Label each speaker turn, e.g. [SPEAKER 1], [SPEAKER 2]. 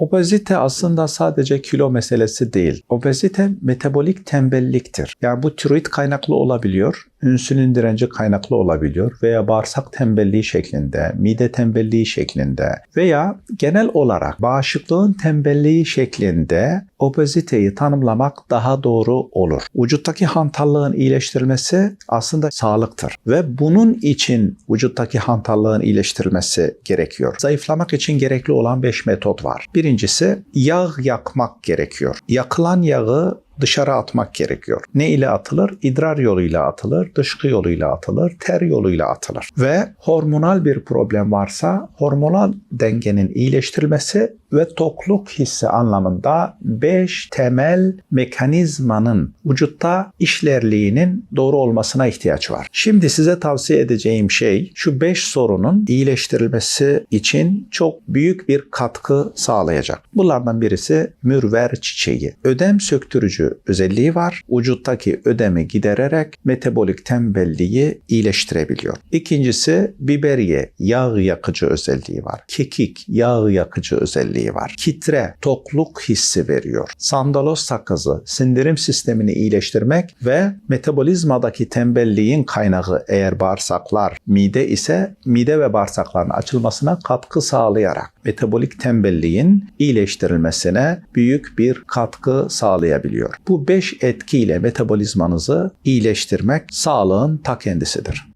[SPEAKER 1] Obezite aslında sadece kilo meselesi değil. Obezite metabolik tembelliktir. Yani bu tiroid kaynaklı olabiliyor, insülin direnci kaynaklı olabiliyor veya bağırsak tembelliği şeklinde, mide tembelliği şeklinde veya genel olarak bağışıklığın tembelliği şeklinde obeziteyi tanımlamak daha doğru olur. Vücuttaki hantallığın iyileştirilmesi aslında sağlıktır ve bunun için vücuttaki hantallığın iyileştirilmesi gerekiyor. Zayıflamak için gerekli olan 5 metot var. Birincisi yağ yakmak gerekiyor. Yakılan yağı dışarı atmak gerekiyor. Ne ile atılır? İdrar yoluyla atılır, dışkı yoluyla atılır, ter yoluyla atılır. Ve hormonal bir problem varsa hormonal dengenin iyileştirilmesi ve tokluk hissi anlamında 5 temel mekanizmanın vücutta işlerliğinin doğru olmasına ihtiyaç var. Şimdi size tavsiye edeceğim şey şu 5 sorunun iyileştirilmesi için çok büyük bir katkı sağlayacak. Bunlardan birisi mürver çiçeği. Ödem söktürücü özelliği var. Vücuttaki ödemi gidererek metabolik tembelliği iyileştirebiliyor. İkincisi biberiye yağ yakıcı özelliği var. Kekik yağ yakıcı özelliği var. Kitre tokluk hissi veriyor. Sandalos sakızı sindirim sistemini iyileştirmek ve metabolizmadaki tembelliğin kaynağı eğer bağırsaklar mide ise mide ve bağırsakların açılmasına katkı sağlayarak metabolik tembelliğin iyileştirilmesine büyük bir katkı sağlayabiliyor. Bu beş etkiyle metabolizmanızı iyileştirmek sağlığın ta kendisidir.